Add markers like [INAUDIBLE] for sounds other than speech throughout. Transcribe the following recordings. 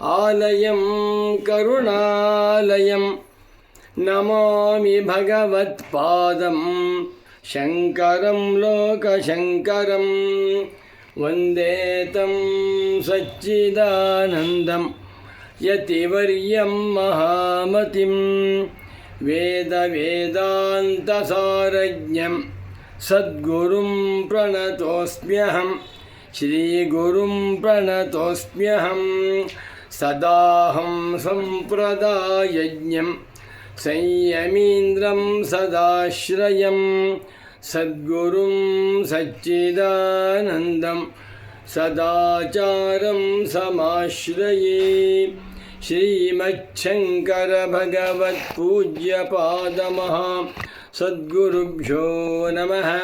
आलयं करुणालयं नमामि भगवत्पादं शङ्करं लोकशङ्करं वन्दे तं सच्चिदानन्दं यतिवर्यं महामतिं वेदवेदान्तसारज्ञं सद्गुरुं प्रणतोऽस्म्यहं श्रीगुरुं प्रणतोऽस्म्यहं सदाहं सम्प्रदायज्ञं संयमीन्द्रं सदाश्रयं सद्गुरुं सच्चिदानन्दं सदाचारं समाश्रये। श्रीमच्छङ्करभगवत्पूज्यपादमः सद्गुरुभ्यो नमः।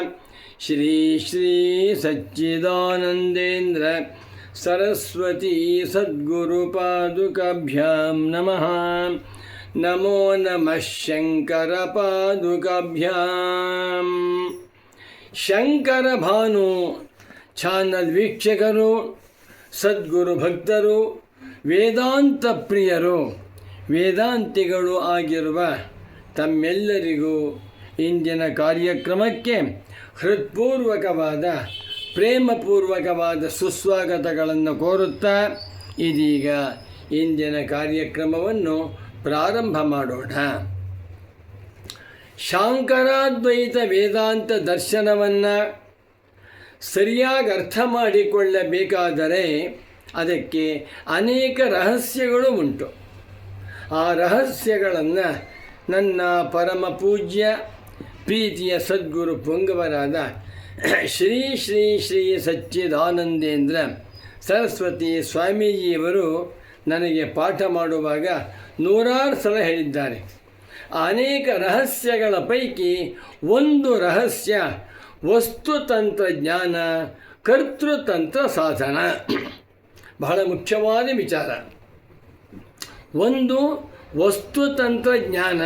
श्री श्री सच्चिदानन्देन्द्र सरस्वती सद्गुरुपादुकाभ्यां नमः नमो नमः शङ्करपादुकाभ्यां ಶಂಕರ ಭಾನು ಚಾನಲ್ ವೀಕ್ಷಕರು ಸದ್ಗುರು ಭಕ್ತರು ವೇದಾಂತ ಪ್ರಿಯರು ವೇದಾಂತಿಗಳು ಆಗಿರುವ ತಮ್ಮೆಲ್ಲರಿಗೂ ಇಂದಿನ ಕಾರ್ಯಕ್ರಮಕ್ಕೆ ಹೃತ್ಪೂರ್ವಕವಾದ ಪ್ರೇಮಪೂರ್ವಕವಾದ ಸುಸ್ವಾಗತಗಳನ್ನು ಕೋರುತ್ತಾ ಇದೀಗ ಇಂದಿನ ಕಾರ್ಯಕ್ರಮವನ್ನು ಪ್ರಾರಂಭ ಮಾಡೋಣ. ಶಾಂಕರಾದ್ವೈತ ವೇದಾಂತ ದರ್ಶನವನ್ನು ಸರಿಯಾಗಿ ಅರ್ಥ ಮಾಡಿಕೊಳ್ಳಬೇಕಾದರೆ ಅದಕ್ಕೆ ಅನೇಕ ರಹಸ್ಯಗಳು ಉಂಟು. ಆ ರಹಸ್ಯಗಳನ್ನು ನನ್ನ ಪರಮ ಪೂಜ್ಯ, ಪ್ರೀತಿಯ ಸದ್ಗುರು ಪೊಂಗವರಾದ [COUGHS] ಶ್ರೀ ಶ್ರೀ ಶ್ರೀ ಸಚ್ಚಿದಾನಂದೇಂದ್ರ ಸರಸ್ವತಿ ಸ್ವಾಮೀಜಿಯವರು ನನಗೆ ಪಾಠ ಮಾಡುವಾಗ ನೂರಾರು ಸಲ ಹೇಳಿದ್ದಾರೆ. ಅನೇಕ ರಹಸ್ಯಗಳ ಪೈಕಿ ಒಂದು ರಹಸ್ಯ ವಸ್ತುತಂತ್ರಜ್ಞಾನ ಕರ್ತೃತಂತ್ರ ಸಾಧನ. [COUGHS] ಬಹಳ ಮುಖ್ಯವಾದ ವಿಚಾರ. ಒಂದು ವಸ್ತುತಂತ್ರಜ್ಞಾನ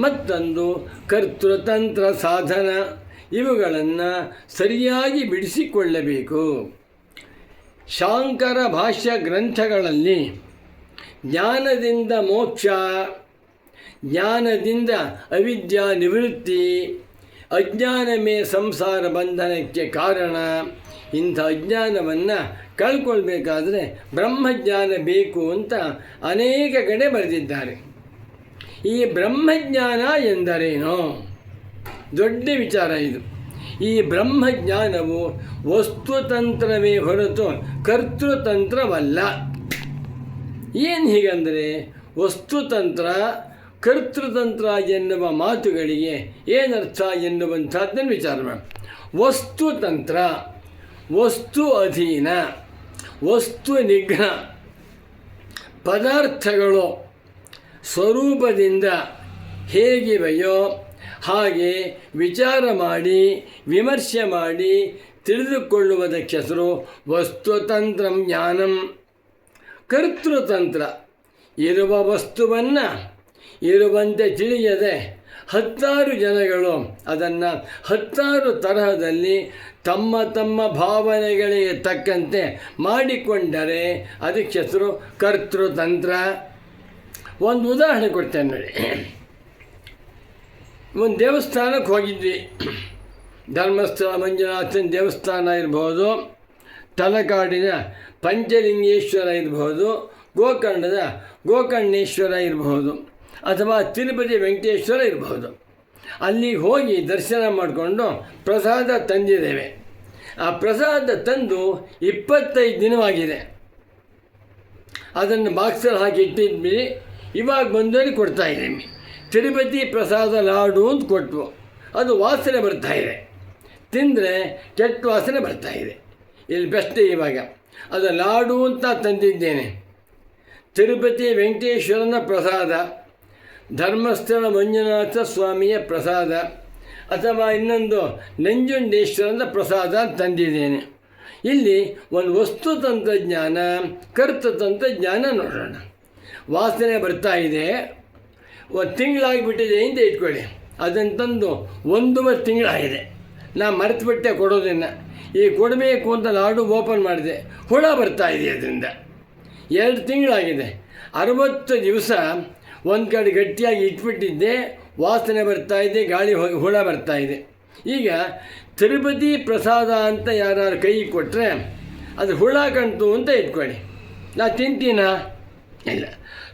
ಮತ್ತೊಂದು ಕರ್ತೃತಂತ್ರ ಸಾಧನ. ಇವುಗಳನ್ನು ಸರಿಯಾಗಿ ಬಿಡಿಸಿಕೊಳ್ಳಬೇಕು. ಶಾಂಕರ ಭಾಷ್ಯ ಗ್ರಂಥಗಳಲ್ಲಿ ಜ್ಞಾನದಿಂದ ಮೋಕ್ಷ, ಜ್ಞಾನದಿಂದ ಅವಿದ್ಯಾ ನಿವೃತ್ತಿ ಅಜ್ಞಾನಮೇ ಸಂಸಾರ ಬಂಧನಕ್ಕೆ ಕಾರಣ, ಇಂಥ ಅಜ್ಞಾನವನ್ನು ಕಳ್ಕೊಳ್ಬೇಕಾದರೆ ಬ್ರಹ್ಮಜ್ಞಾನ ಬೇಕು ಅಂತ ಅನೇಕ ಕಡೆ ಬರೆದಿದ್ದಾರೆ. ಈ ಬ್ರಹ್ಮಜ್ಞಾನ ಎಂದರೇನು? ದೊಡ್ಡ ವಿಚಾರ ಇದು. ಈ ಬ್ರಹ್ಮಜ್ಞಾನವು ವಸ್ತುತಂತ್ರವೇ ಹೊರತು ಕರ್ತೃತಂತ್ರವಲ್ಲ. ಏನು ಹೀಗಂದರೆ ವಸ್ತುತಂತ್ರ ಕರ್ತೃತಂತ್ರ ಎನ್ನುವ ಮಾತುಗಳಿಗೆ ಏನರ್ಥ ಎನ್ನುವಂಥದ್ದನ್ನು ವಿಚಾರ ಮಾಡಿ ವಸ್ತುತಂತ್ರ, ವಸ್ತು ಅಧೀನ, ವಸ್ತು ನಿಗ್ರಹ, ಪದಾರ್ಥಗಳು ಸ್ವರೂಪದಿಂದ ಹೇಗಿವೆಯೋ ಹಾಗೆ ವಿಚಾರ ಮಾಡಿ, ವಿಮರ್ಶೆ ಮಾಡಿ ತಿಳಿದುಕೊಳ್ಳುವುದಕ್ಕೆ ಹೆಸರು ವಸ್ತುತಂತ್ರ ಜ್ಞಾನಂ. ಕರ್ತೃತಂತ್ರ. ಇರುವ ವಸ್ತುವನ್ನು ಇರುವಂತೆ ತಿಳಿಯದೆ ಹತ್ತಾರು ಜನಗಳು ಅದನ್ನು ಹತ್ತಾರು ತರಹದಲ್ಲಿ ತಮ್ಮ ತಮ್ಮ ಭಾವನೆಗಳಿಗೆ ತಕ್ಕಂತೆ ಮಾಡಿಕೊಂಡರೆ ಅದಕ್ಕೆ ಹೆಸರು ಕರ್ತೃತಂತ್ರ. ಒಂದು ಉದಾಹರಣೆ ಕೊಡ್ತೇನೆ ನೋಡಿ. ಒಂದು ದೇವಸ್ಥಾನಕ್ಕೆ ಹೋಗಿದ್ವಿ. ಧರ್ಮಸ್ಥಳ, ಮಂಜುನಾಥನ ದೇವಸ್ಥಾನ ಇರ್ಬೋದು, ತಲಕಾಡಿನ ಪಂಚಲಿಂಗೇಶ್ವರ ಇರಬಹುದು ಗೋಕರ್ಣದ ಗೋಕರ್ಣೇಶ್ವರ ಇರಬಹುದು ಅಥವಾ ತಿರುಪತಿ ವೆಂಕಟೇಶ್ವರ ಇರಬಹುದು ಅಲ್ಲಿ ಹೋಗಿ ದರ್ಶನ ಮಾಡಿಕೊಂಡು ಪ್ರಸಾದ ತಂದಿದ್ದೇವೆ. ಆ ಪ್ರಸಾದ ತಂದು ಇಪ್ಪತ್ತೈದು ದಿನವಾಗಿದೆ. ಅದನ್ನು ಬಾಕ್ಸಲ್ಲಿ ಹಾಕಿ ಇಟ್ಟಿದ್ವಿ. ಇವಾಗ ಬಂದವರಿಗೆ ಕೊಡ್ತಾ ಇದ್ದೀವಿ ತಿರುಪತಿ ಪ್ರಸಾದ ಲಾಡು ಅಂತ ಕೊಟ್ಟವು ಅದು ವಾಸನೆ ಬರ್ತಾ ಇದೆ. ತಿಂದರೆ ಕೆಟ್ಟ ವಾಸನೆ ಬರ್ತಾ ಇದೆ. ಇಲ್ಲಿ ಬೆಸ್ಟ್ ಇವಾಗ, ಅದು ಲಾಡು ಅಂತ ತಂದಿದ್ದೇನೆ. ತಿರುಪತಿ ವೆಂಕಟೇಶ್ವರನ ಪ್ರಸಾದ, ಧರ್ಮಸ್ಥಳ ಮಂಜುನಾಥ ಸ್ವಾಮಿಯ ಪ್ರಸಾದ, ಅಥವಾ ಇನ್ನೊಂದು ನಂಜುಂಡೇಶ್ವರನ ಪ್ರಸಾದ ತಂದಿದ್ದೇನೆ. ಇಲ್ಲಿ ಒಂದು ವಸ್ತು ತಂತ್ರಜ್ಞಾನ, ಕರ್ತ ತಂತ್ರಜ್ಞಾನ ನೋಡೋಣ. ವಾಸನೆ ಬರ್ತಾ ಇದೆ. ತಿಂಗಳಾಗಿಬಿಟ್ಟಿದೆ ಅಂತ ಇಟ್ಕೊಳ್ಳಿ. ಅದನ್ನು ತಂದು ಒಂದೂವರೆ ತಿಂಗಳಾಗಿದೆ. ನಾ ಮರೆತುಬಿಟ್ಟೆ ಕೊಡೋದನ್ನು. ಈ ಕೊಡಬೇಕು ಅಂತ ಲಾಡು ಓಪನ್ ಮಾಡಿದೆ. ಹುಳ ಬರ್ತಾ ಇದೆ ಅದರಿಂದ. ಎರಡು ತಿಂಗಳಾಗಿದೆ. ಅರವತ್ತು ದಿವಸ ಒಂದು ಕಡೆ ಗಟ್ಟಿಯಾಗಿ ಇಟ್ಬಿಟ್ಟಿದ್ದೆ. ವಾಸನೆ ಬರ್ತಾ ಇದೆ, ಗಾಳಿ ಹುಳ ಬರ್ತಾ ಇದೆ. ಈಗ ತಿರುಪತಿ ಪ್ರಸಾದ ಅಂತ ಯಾರು ಕೈ ಕೊಟ್ಟರೆ ಅದು ಹುಳ ಕಾಣ್ತು ಅಂತ ಇಟ್ಕೊಳ್ಳಿ. ನಾ ತಿಂತೀನಾ? ಇಲ್ಲ.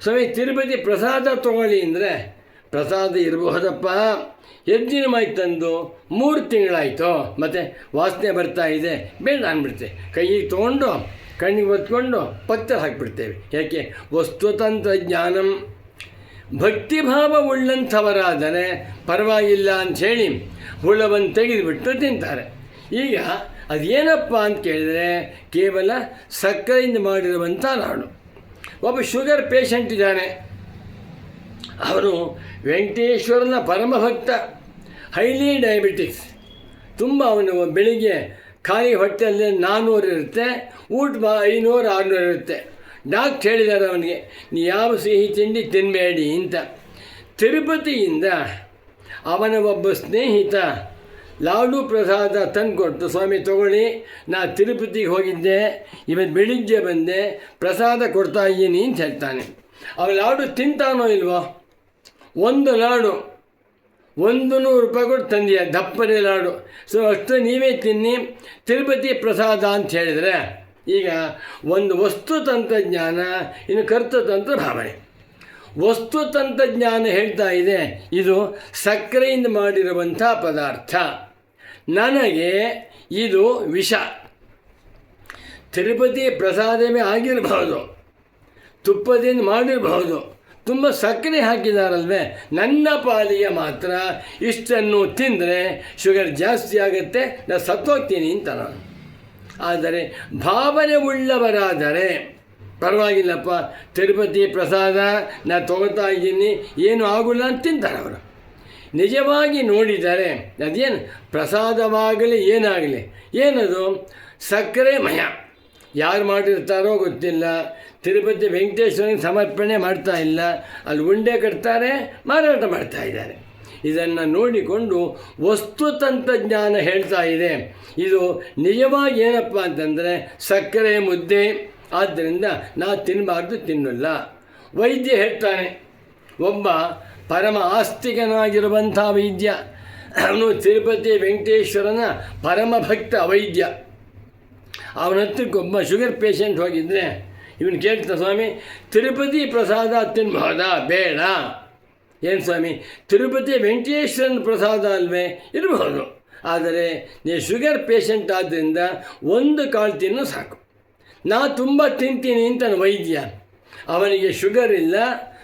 ಸ್ವಾಮಿ, ತಿರುಪತಿ ಪ್ರಸಾದ ತೊಗೊಳ್ಳಿ ಅಂದರೆ ಪ್ರಸಾದ ಇರಬಹುದಪ್ಪ ಎಷ್ಟು ದಿನ ತಂದು ಮೂರು ತಿಂಗಳಾಯಿತು. ಮತ್ತು ವಾಸನೆ ಬರ್ತಾ ಇದೆ. ಬೇಡ ಅಂದ್ಬಿಡ್ತೆ. ಕೈಗೆ ತೊಗೊಂಡು, ಕಣ್ಣಿಗೆ ಒತ್ಕೊಂಡು ಪಕ್ಕ ಹಾಕಿಬಿಡ್ತೇವೆ. ಯಾಕೆ? ವಸ್ತುತಂತ್ರಜ್ಞಾನಂ. ಭಕ್ತಿಭಾವ ಉಳ್ಳಂಥವರಾದರೆ ಪರವಾಗಿಲ್ಲ ಅಂಥೇಳಿ ಹುಳವನ್ನು ತೆಗೆದುಬಿಟ್ಟು ತಿಂತಾರೆ. ಈಗ ಅದೇನಪ್ಪ ಅಂತ ಕೇಳಿದರೆ ಕೇವಲ ಸಕ್ಕರೆಯಿಂದ ಮಾಡಿರುವಂಥ ನಾಡು. ಒಬ್ಬ ಶುಗರ್ ಪೇಷಂಟ್ ಇದ್ದಾನೆ. ಅವನು ವೆಂಕಟೇಶ್ವರನ ಪರಮಭಕ್ತ ಹೈಲಿ ಡಯಾಬಿಟಿಕ್ಸ್ ತುಂಬ ಅವನು ಬೆಳಿಗ್ಗೆ ಖಾಲಿ ಹೊಟ್ಟೆಯಲ್ಲಿ ನಾನ್ನೂರು ಇರುತ್ತೆ, ಊಟ ಐನೂರು ಆರುನೂರು ಇರುತ್ತೆ. ಡಾಕ್ಟ್ರ್ ಹೇಳಿದ್ದಾರೆ ಅವನಿಗೆ, ನೀ ಯಾವ ಸಿಹಿ ತಿಂಡಿ ತಿನ್ನಬೇಡಿ ಅಂತ. ತಿರುಪತಿಯಿಂದ ಅವನ ಒಬ್ಬ ಸ್ನೇಹಿತ ಲಾಡು ಪ್ರಸಾದ ತಂದು ಕೊಟ್ಟು ಸ್ವಾಮಿ ತಗೊಳ್ಳಿ, ನಾ ತಿರುಪತಿಗೆ ಹೋಗಿದ್ದೆ ಇವತ್ತು ಬೆಳಿಗ್ಗೆ ಬಂದೆ, ಪ್ರಸಾದ ಕೊಡ್ತಾ ಇದ್ದೀನಿ ಅಂತ ಹೇಳ್ತಾನೆ. ಅವ ಲಾಡು ತಿಂತಾನೋ ಇಲ್ವೋ? ಒಂದು ಲಾಡು, ಒಂದು ನೂರು ರೂಪಾಯಿ ಕೊಟ್ಟು ತಂದೆಯ, ದಪ್ಪನೆ ಲಾಡು. ಸೊ ಅಷ್ಟು ನೀವೇ ತಿನ್ನಿ, ತಿರುಪತಿ ಪ್ರಸಾದ ಅಂತ ಹೇಳಿದರೆ, ಈಗ ಒಂದು ವಸ್ತು ತಂತ್ರಜ್ಞಾನ, ಇನ್ನು ಕರ್ತತಂತ್ರ ಭಾವನೆ. ವಸ್ತು ತಂತ್ರಜ್ಞಾನ ಹೇಳ್ತಾ ಇದೆ, ಇದು ಸಕ್ಕರೆಯಿಂದ ಮಾಡಿರುವಂಥ ಪದಾರ್ಥ. ನನಗೆ ಇದು ವಿಷ. ತಿರುಪತಿ ಪ್ರಸಾದವೇ ಆಗಿರಬಹುದು. ತುಪ್ಪದಿಂದ ಮಾಡಿರಬಹುದು. ತುಂಬ ಸಕ್ಕರೆ ಹಾಕಿದಾರಲ್ವೇ? ನನ್ನ ಪಾಲಿಗೆ ಮಾತ್ರ ಇಷ್ಟನ್ನು ತಿಂದರೆ ಶುಗರ್ ಜಾಸ್ತಿ ಆಗುತ್ತೆ. ನಾನು ಸತ್ತೋಗ್ತೀನಿ ಅಂತ ನಾನು. ಆದರೆ ಭಾವನೆ ಉಳ್ಳವರಾದರೆ ಪರವಾಗಿಲ್ಲಪ್ಪ. ತಿರುಪತಿ ಪ್ರಸಾದ ನಾನು ತೊಗೋತಾ ಇದ್ದೀನಿ. ಏನು ಆಗೋಲ್ಲ ಅಂತ ತಿಂತಾರೆ ಅವರು. ನಿಜವಾಗಿ ನೋಡಿದರೆ ಅದೇನು? ಪ್ರಸಾದವಾಗಲಿ, ಏನಾಗಲಿ. ಏನದು? ಸಕ್ಕರೆ ಮಯ. ಯಾರು ಮಾಡಿರ್ತಾರೋ ಗೊತ್ತಿಲ್ಲ. ತಿರುಪತಿ ವೆಂಕಟೇಶ್ವರನಿಗೆ ಸಮರ್ಪಣೆ ಮಾಡ್ತಾ ಇಲ್ಲ. ಅಲ್ಲಿ ಉಂಡೆ ಕಟ್ತಾರೆ, ಮಾರಾಟ ಮಾಡ್ತಾ ಇದ್ದಾರೆ. ಇದನ್ನು ನೋಡಿಕೊಂಡು ವಸ್ತು ತಂತ್ರಜ್ಞಾನ ಹೇಳ್ತಾ ಇದೆ. ಇದು ನಿಜವಾಗಿ ಏನಪ್ಪ ಅಂತಂದರೆ ಸಕ್ಕರೆ ಮುದ್ದೆ. ಆದ್ದರಿಂದ ನಾ ತಿನ್ನಬಾರ್ದು ತಿನ್ನಲ್ಲ. ವೈದ್ಯ ಹೇಳ್ತಾನೆ, ಒಬ್ಬ ಪರಮ ಆಸ್ತಿಕನಾಗಿರುವಂಥ ವೈದ್ಯ. ಅವನು ತಿರುಪತಿ ವೆಂಕಟೇಶ್ವರನ ಪರಮ ಭಕ್ತ ವೈದ್ಯ. ಅವನ ಹತ್ರಕ್ಕೆ ಒಬ್ಬ ಶುಗರ್ ಪೇಷಂಟ್ ಹೋಗಿದ್ದರೆ ಇವನು ಕೇಳ್ತ, ಸ್ವಾಮಿ, ತಿರುಪತಿ ಪ್ರಸಾದ ತಿನ್ಬಹುದಾ? ಬೇಡ. ಏನು ಸ್ವಾಮಿ, ತಿರುಪತಿ ವೆಂಕಟೇಶ್ವರನ ಪ್ರಸಾದ ಅಲ್ವೇ? ಇರಬಹುದು. ಆದರೆ ನೀ ಶುಗರ್ ಪೇಷಂಟ್ ಆದ್ದರಿಂದ ಒಂದು ಕಾಳು ತಿನ್ನು ಸಾಕು. ನಾ ತುಂಬ ತಿಂತೀನಿ ಅಂತ ವೈದ್ಯ. ಅವನಿಗೆ ಶುಗರ್ ಇಲ್ಲ,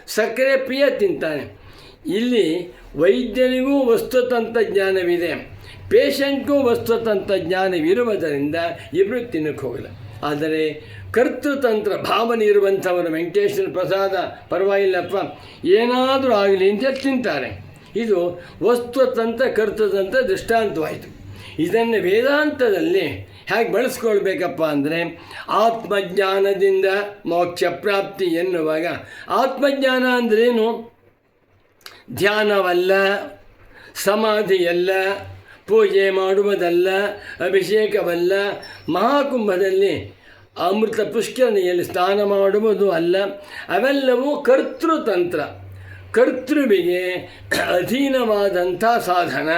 ಸಕ್ಕರೆ ಪ್ರಿಯ ತಿಂತಾನೆ. ಇಲ್ಲಿ ವೈದ್ಯನಿಗೂ ವಸ್ತುತಂತ್ರಜ್ಞಾನವಿದೆ ಪೇಷಂಟ್ಗೂ ವಸ್ತುತಂತ್ರಜ್ಞಾನವಿರುವುದರಿಂದ ಇಬ್ಬರು ತಿನ್ನಕ್ಕೆ ಹೋಗಲ್ಲ. ಆದರೆ ಕರ್ತೃತಂತ್ರ ಭಾವನೆ ಇರುವಂಥವರು ವೆಂಕಟೇಶ್ವರ ಪ್ರಸಾದ ಪರವಾಗಿಲ್ಲಪ್ಪ, ಏನಾದರೂ ಆಗಲಿ ಅಂತ ತಿಂತಾರೆ. ಇದು ವಸ್ತುತಂತ್ರ ಕರ್ತೃತಂತ್ರ ದೃಷ್ಟಾಂತವಾಯಿತು. ಇದನ್ನು ವೇದಾಂತದಲ್ಲಿ ಹೇಗೆ ಬಳಸ್ಕೊಳ್ಬೇಕಪ್ಪ ಅಂದರೆ, ಆತ್ಮಜ್ಞಾನದಿಂದ ಮೋಕ್ಷ ಪ್ರಾಪ್ತಿ ಎನ್ನುವಾಗ. ಆತ್ಮಜ್ಞಾನ ಅಂದ್ರೇನು? ಧ್ಯಾನವಲ್ಲ, ಸಮಾಧಿಯಲ್ಲ, ಪೂಜೆ ಮಾಡುವುದಲ್ಲ, ಅಭಿಷೇಕವಲ್ಲ, ಮಹಾಕುಂಭದಲ್ಲಿ ಅಮೃತ ಪುಷ್ಕರಣಿಯಲ್ಲಿ ಸ್ನಾನ ಮಾಡುವುದು ಅಲ್ಲ, ಅವೆಲ್ಲವೂ ಕರ್ತೃತಂತ್ರ. ಕರ್ತೃವಿಗೆ ಅಧೀನವಾದಂಥ ಸಾಧನ.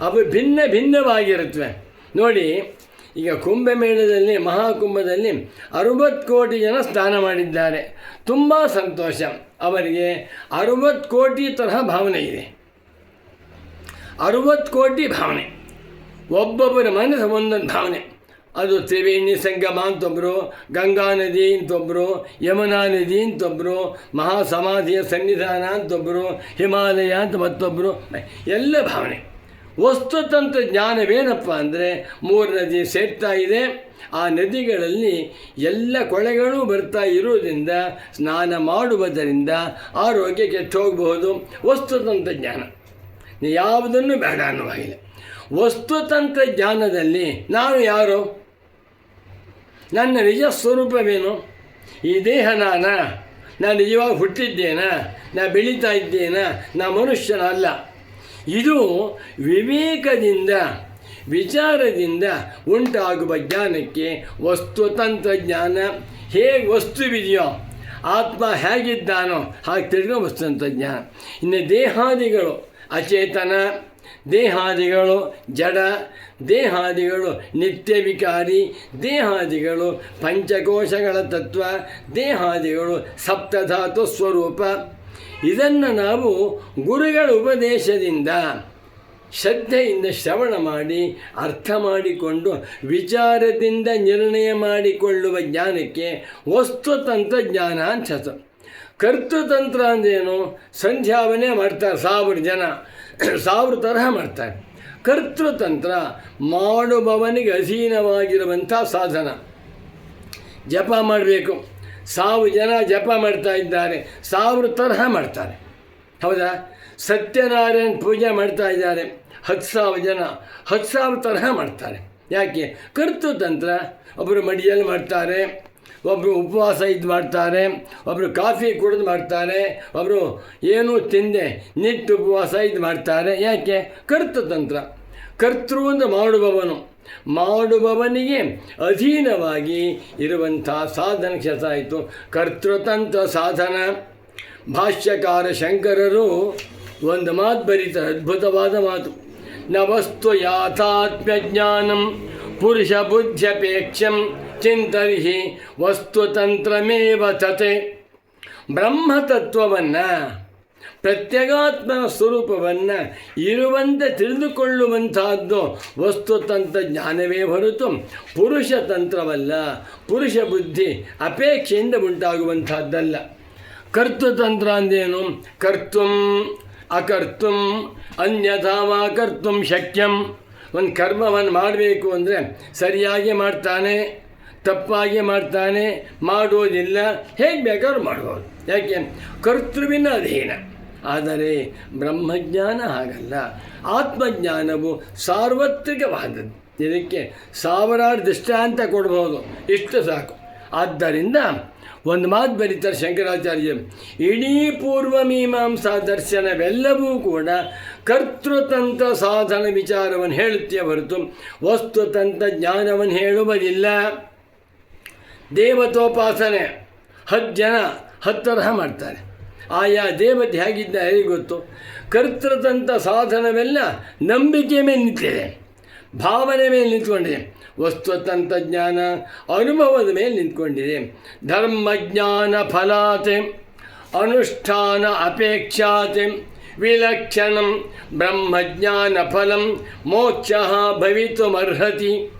ಅವು ಭಿನ್ನ ಭಿನ್ನವಾಗಿರುತ್ತವೆ. ನೋಡಿ ಈಗ ಕುಂಭಮೇಳದಲ್ಲಿ, ಮಹಾಕುಂಭದಲ್ಲಿ ಅರುವತ್ತು ಕೋಟಿ ಜನ ಸ್ನಾನ ಮಾಡಿದ್ದಾರೆ. ತುಂಬ ಸಂತೋಷ. ಅವರಿಗೆ ಅರುವತ್ತು ಕೋಟಿ ತರಹ ಭಾವನೆ ಇದೆ. ಅರುವತ್ತು ಕೋಟಿ ಭಾವನೆ. ಒಬ್ಬೊಬ್ಬರ ಮನಸ್ಸು ಒಂದೊಂದು ಭಾವನೆ. ಅದು ತ್ರಿವೇಣಿ ಸಂಗಮ ಅಂತೊಬ್ಬರು ಗಂಗಾ ನದಿ ಅಂತೊಬ್ಬರು ಯಮುನಾ ನದಿ ಅಂತೊಬ್ಬರು ಮಹಾಸಮಾಧಿಯ ಸನ್ನಿಧಾನ ಅಂತೊಬ್ಬರು ಹಿಮಾಲಯ ಅಂತ ಮತ್ತೊಬ್ಬರು ಎಲ್ಲ ಭಾವನೆ. ವಸ್ತುತಂತ್ರ ಜ್ಞಾನವೇನಪ್ಪ ಅಂದರೆ ಮೂರು ನದಿ ಸೇರ್ತಾ ಇದೆ. ಆ ನದಿಗಳಲ್ಲಿ ಎಲ್ಲ ಕೊಳೆಗಳು ಬರ್ತಾ ಇರುವುದರಿಂದ, ಸ್ನಾನ ಮಾಡುವುದರಿಂದ ಆರೋಗ್ಯ ಕೆಟ್ಟು ಹೋಗಬಹುದು. ವಸ್ತುತಂತ್ರ ಜ್ಞಾನ. ಯಾವುದನ್ನು ಬೇಡ ಅನ್ನುವಾಗಿಲ್ಲ ವಸ್ತುತಂತ್ರ ಜ್ಞಾನದಲ್ಲಿ ನಾನು ಯಾರು? ನನ್ನ ನಿಜ ಸ್ವರೂಪವೇನು? ಈ ದೇಹ ನಾನು? ನಾನು ನಿಜವಾಗಿ ಹುಟ್ಟಿದ್ದೇನಾ? ನಾ ಬೆಳೀತಾ ಇದ್ದೇನಾ? ನಾ ಮನುಷ್ಯನಲ್ಲ. ಇದು ವಿವೇಕದಿಂದ, ವಿಚಾರದಿಂದ ಉಂಟಾಗುವ ಜ್ಞಾನಕ್ಕೆ ವಸ್ತುತಂತ್ರ ಜ್ಞಾನ ಹೇಗೆ ವಸ್ತುವಿದೆಯೋ ಆತ್ಮ ಹೇಗಿದ್ದಾನೋ ಹಾಗೆ ತಿಳಿದ ವಸ್ತುತಂತ್ರ ಜ್ಞಾನ ಇನ್ನು ದೇಹಾದಿಗಳು ಅಚೇತನ, ದೇಹಾದಿಗಳು ಜಡ, ದೇಹಾದಿಗಳು ನಿತ್ಯ ವಿಕಾರಿ ದೇಹಾದಿಗಳು ಪಂಚಕೋಶಗಳ ತತ್ವ, ದೇಹಾದಿಗಳು ಸಪ್ತಧಾತು ಸ್ವರೂಪ. ಇದನ್ನು ನಾವು ಗುರುಗಳ ಉಪದೇಶದಿಂದ ಶ್ರದ್ಧೆಯಿಂದ ಶ್ರವಣ ಮಾಡಿ, ಅರ್ಥ ಮಾಡಿಕೊಂಡು, ವಿಚಾರದಿಂದ ನಿರ್ಣಯ ಮಾಡಿಕೊಳ್ಳುವ ಜ್ಞಾನಕ್ಕೆ ವಸ್ತುತಂತ್ರ ಜ್ಞಾನ ಅಂತ ಕರ್ತೃತಂತ್ರ ಅಂದ್ರೇನು? ಸಂಧ್ಯಾವನೆ ಮಾಡ್ತಾರೆ, ಸಾವಿರ ಜನ. [COUGHS] ಸಾವಿರ ತರಹ ಮಾಡ್ತಾರೆ. ಕರ್ತೃತಂತ್ರ ಮಾಡುವವನಿಗೆ ಅಧೀನವಾಗಿರುವಂಥ ಸಾಧನ. ಜಪ ಮಾಡಬೇಕು. ಸಾವಿರ ಜನ ಜಪ ಮಾಡ್ತಾ ಇದ್ದಾರೆ, ಸಾವಿರ ತರಹ ಮಾಡ್ತಾರೆ. ಹೌದಾ? ಸತ್ಯನಾರಾಯಣ ಪೂಜೆ ಮಾಡ್ತಾ ಇದ್ದಾರೆ, ಹತ್ತು ಸಾವಿರ ಜನ, ಹತ್ತು ಸಾವಿರ ತರಹ ಮಾಡ್ತಾರೆ. ಯಾಕೆ? ಕರ್ತೃತಂತ್ರ ಒಬ್ಬರು ಮಡಿಯಲ್ಲಿ ಮಾಡ್ತಾರೆ ಒಬ್ಬರು ಉಪವಾಸ ಇದು ಮಾಡ್ತಾರೆ ಒಬ್ಬರು ಕಾಫಿ ಕುಡಿದು ಮಾಡ್ತಾರೆ ಒಬ್ಬರು ಏನೂ ತಿಂದೆ ನಿಟ್ಟು ಉಪವಾಸ ಇದು ಮಾಡ್ತಾರೆ. ಯಾಕೆ? ಕರ್ತೃತಂತ್ರ ಕರ್ತೃ ಅಂತ ಮಾಡುವವನು. ಮಾಡುವವನಿಗೆ ಅಧೀನವಾಗಿ ಇರುವಂಥ ಸಾಧನ ಕ್ಷೇತ್ರ ಆಯಿತು. ಕರ್ತೃತಂತ್ರ ಸಾಧನ. ಭಾಷ್ಯಕಾರ ಶಂಕರರು ಒಂದು ಮಾತು ಬರೀತಾರೆ, ಅದ್ಭುತವಾದ ಮಾತು. ನ ವಸ್ತು ಯಾಥಾತ್ಮ್ಯ ಜ್ಞಾನಂ ಪುರುಷ ಬುದ್ಧ್ಯಪೇಕ್ಷಂ ಚಿಂತರ್ಹಿ ವಸ್ತುತಂತ್ರಮೇವ ತತೆ. ಬ್ರಹ್ಮತತ್ವವನ್ನು ಪ್ರತ್ಯಗಾತ್ಮನ ಸ್ವರೂಪವನ್ನು ಇರುವಂತೆ ತಿಳಿದುಕೊಳ್ಳುವಂತಹದ್ದು ವಸ್ತುತಂತ್ರ ಜ್ಞಾನವೇ ಹೊರತು ಪುರುಷ ತಂತ್ರವಲ್ಲ. ಪುರುಷ ಬುದ್ಧಿ ಅಪೇಕ್ಷೆಯಿಂದ ಉಂಟಾಗುವಂತಹದ್ದಲ್ಲ. ಕರ್ತೃತಂತ್ರ ಅಂದೇನು? ಕರ್ತುಂ ಅಕರ್ತುಂ ಅನ್ಯಥಾವ ಕರ್ತಂ ಶಕ್ಯಂ. ಒಂದು ಕರ್ಮವನ್ನು ಮಾಡಬೇಕು ಅಂದರೆ ಸರಿಯಾಗಿ ಮಾಡ್ತಾನೆ, ತಪ್ಪಾಗಿ ಮಾಡ್ತಾನೆ ಮಾಡೋದಿಲ್ಲ ಹೇಗೆ ಬೇಕಾದ್ರೂ ಮಾಡ್ಬೋದು. ಯಾಕೆ? ಕರ್ತೃವಿನ ಅಧೀನ. ಆದರೆ ಬ್ರಹ್ಮಜ್ಞಾನ ಹಾಗಲ್ಲ. ಆತ್ಮಜ್ಞಾನವು ಸಾರ್ವತ್ರಿಕವಾದದ್ದು. ಇದಕ್ಕೆ ಸಾವಿರಾರು ದೃಷ್ಟಾಂತ ಕೊಡಬಹುದು ಇಷ್ಟು ಸಾಕು. ಆದ್ದರಿಂದ ಒಂದು ಮಾತು ಬರೀತಾರೆ ಶಂಕರಾಚಾರ್ಯ ಇಡೀ ಪೂರ್ವ ಮೀಮಾಂಸಾ ದರ್ಶನವೆಲ್ಲವೂ ಕೂಡ ಕರ್ತೃತಂತ್ರ ಸಾಧನ ವಿಚಾರವನ್ನು ಹೇಳುತ್ತೆ ಹೊರತು ವಸ್ತುತಂತ್ರ ಜ್ಞಾನವನ್ನು ಹೇಳುವುದಿಲ್ಲ. ದೇವತೋಪಾಸನೆ ಹತ್ತು ಜನ ಹತ್ತರಹ ತರಹ ಮಾಡ್ತಾರೆ. ಆಯಾ ದೇವತೆ ಹೇಗಿದ್ದಾರೆ ಗೊತ್ತು? ಕರ್ತೃತಂಥ ಸಾಧನವೆಲ್ಲ ನಂಬಿಕೆ ಮೇಲೆ ನಿಂತಿದೆ. ಭಾವನೆ ಮೇಲೆ ನಿಂತ್ಕೊಂಡಿದೆ. ವಸ್ತು ತಂತ್ರಜ್ಞಾನ ಅನುಭವದ ಮೇಲೆ ನಿಂತ್ಕೊಂಡಿದೆ. ಧರ್ಮಜ್ಞಾನ ಫಲಾತೆ, ಅನುಷ್ಠಾನ ಅಪೇಕ್ಷಾತೆ, ವಿಲಕ್ಷಣಂ ಬ್ರಹ್ಮಜ್ಞಾನ ಫಲಂ ಮೋಕ್ಷ ಭವಿತುಮರ್ಹತಿ.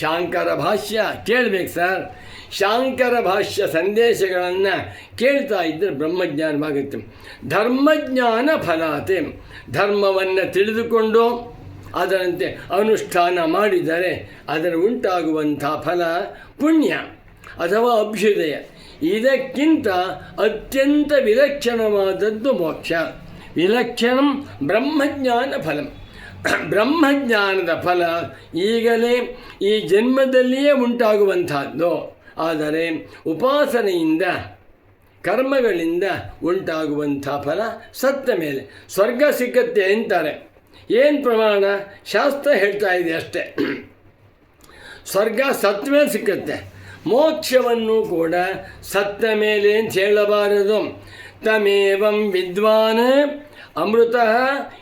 ಶಾಂಕರ ಭಾಷ್ಯ ಕೇಳಬೇಕು ಸರ್. ಶಾಂಕರ ಭಾಷ್ಯ ಸಂದೇಶಗಳನ್ನು ಕೇಳ್ತಾ ಇದ್ದರೆ ಬ್ರಹ್ಮಜ್ಞಾನವಾಗುತ್ತೆ ಧರ್ಮಜ್ಞಾನ ಫಲಾತೆ. ಧರ್ಮವನ್ನು ತಿಳಿದುಕೊಂಡು ಅದರಂತೆ ಅನುಷ್ಠಾನ ಮಾಡಿದರೆ ಅದರ ಉಂಟಾಗುವಂಥ ಫಲ ಪುಣ್ಯ ಅಥವಾ ಅಭ್ಯುದಯ. ಇದಕ್ಕಿಂತ ಅತ್ಯಂತ ವಿಲಕ್ಷಣವಾದದ್ದು ಮೋಕ್ಷ. ವಿಲಕ್ಷಣಂ ಬ್ರಹ್ಮಜ್ಞಾನ ಫಲಂ. ಬ್ರಹ್ಮಜ್ಞಾನದ ಫಲ ಈಗಲೇ ಈ ಜನ್ಮದಲ್ಲಿಯೇ ಉಂಟಾಗುವಂಥದ್ದು. ಆದರೆ ಉಪಾಸನೆಯಿಂದ, ಕರ್ಮಗಳಿಂದ ಉಂಟಾಗುವಂಥ ಫಲ ಸತ್ತ ಮೇಲೆ. ಸ್ವರ್ಗ ಸಿಕ್ಕತ್ತೆ ಅಂತಾರೆ. ಏನು ಪ್ರಮಾಣ? ಶಾಸ್ತ್ರ ಹೇಳ್ತಾ ಇದೆ ಅಷ್ಟೇ. ಸ್ವರ್ಗ ಸತ್ತ ಮೇಲೆ ಸಿಕ್ಕತ್ತೆ. ಮೋಕ್ಷವನ್ನು ಕೂಡ ಸತ್ತ ಮೇಲೆ ಅಂತ ಹೇಳಬಾರದು. ತಮೇವಂ ವಿದ್ವಾನ್ ಅಮೃತ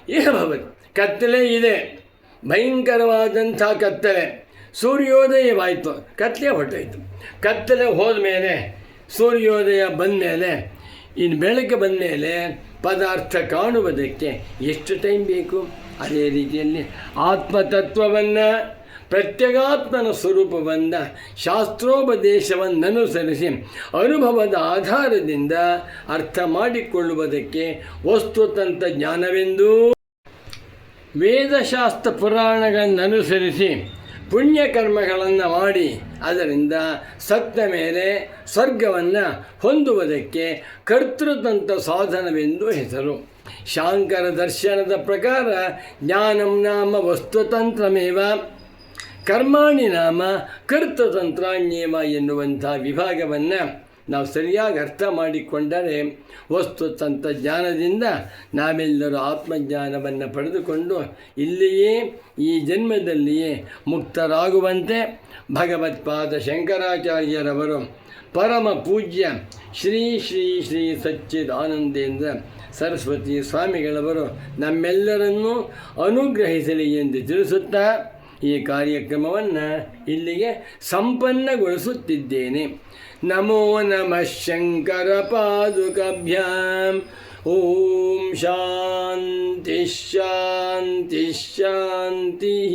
ಇಹ ಭವತ್. ಕತ್ತಲೆ ಇದೆ. ಭಯಂಕರವಾದಂಥ ಕತ್ತಲೆ. ಸೂರ್ಯೋದಯವಾಯಿತು. ಕತ್ತಲೆ ಹೊರಟೋಯ್ತು. ಕತ್ತಲೆ ಹೋದ ಮೇಲೆ, ಸೂರ್ಯೋದಯ ಬಂದ ಮೇಲೆ, ಇನ್ನು ಬೆಳಗ್ಗೆ ಬಂದ ಮೇಲೆ ಪದಾರ್ಥ ಕಾಣುವುದಕ್ಕೆ ಎಷ್ಟು ಟೈಮ್ ಬೇಕು? ಅದೇ ರೀತಿಯಲ್ಲಿ ಆತ್ಮತತ್ವವನ್ನು, ಪ್ರತ್ಯಗಾತ್ಮನ ಸ್ವರೂಪವನ್ನು, ಶಾಸ್ತ್ರೋಪದೇಶವನ್ನನುಸರಿಸಿ ಅನುಭವದ ಆಧಾರದಿಂದ ಅರ್ಥ ಮಾಡಿಕೊಳ್ಳುವುದಕ್ಕೆ ವಸ್ತುತಂತ್ರ ಜ್ಞಾನವೆಂದೂ ವೇದಶಾಸ್ತ್ರ ಪುರಾಣಗಳನ್ನು ಅನುಸರಿಸಿ ಪುಣ್ಯಕರ್ಮಗಳನ್ನು ಮಾಡಿ ಅದರಿಂದ ಸತ್ತ ಮೇಲೆ ಸ್ವರ್ಗವನ್ನು ಹೊಂದುವುದಕ್ಕೆ ಕರ್ತೃತಂತ್ರ ಸಾಧನವೆಂದು ಹೆಸರು. ಶಾಂಕರ ದರ್ಶನದ ಪ್ರಕಾರ ಜ್ಞಾನಂ ನಾಮ ವಸ್ತುತಂತ್ರಮೇವ, ಕರ್ಮಾಣಿ ನಾಮ ಕರ್ತತಂತ್ರಾಣ್ಯೇವ ಎನ್ನುವಂಥ ವಿಭಾಗವನ್ನು ನಾವು ಸರಿಯಾಗಿ ಅರ್ಥ ಮಾಡಿಕೊಂಡರೆ ವಸ್ತು ತಂತ್ರಜ್ಞಾನದಿಂದ ನಾವೆಲ್ಲರೂ ಆತ್ಮಜ್ಞಾನವನ್ನು ಪಡೆದುಕೊಂಡು ಇಲ್ಲಿಯೇ ಈ ಜನ್ಮದಲ್ಲಿಯೇ ಮುಕ್ತರಾಗುವಂತೆ ಭಗವತ್ಪಾದ ಶಂಕರಾಚಾರ್ಯರವರು ಪರಮ ಪೂಜ್ಯ ಶ್ರೀ ಶ್ರೀ ಶ್ರೀ ಸಚ್ಚಿದಾನಂದೇಂದ್ರ ಸರಸ್ವತಿ ಸ್ವಾಮಿಗಳವರು ನಮ್ಮೆಲ್ಲರನ್ನೂ ಅನುಗ್ರಹಿಸಲಿ ಎಂದು ತಿಳಿಸುತ್ತಾ ಈ ಕಾರ್ಯಕ್ರಮವನ್ನು ಇಲ್ಲಿಗೆ ಸಂಪನ್ನಗೊಳಿಸುತ್ತಿದ್ದೇನೆ. नमो नमः शङ्करपादुकभ्याम्। ॐ शान्तिः शान्तिः शान्तिः।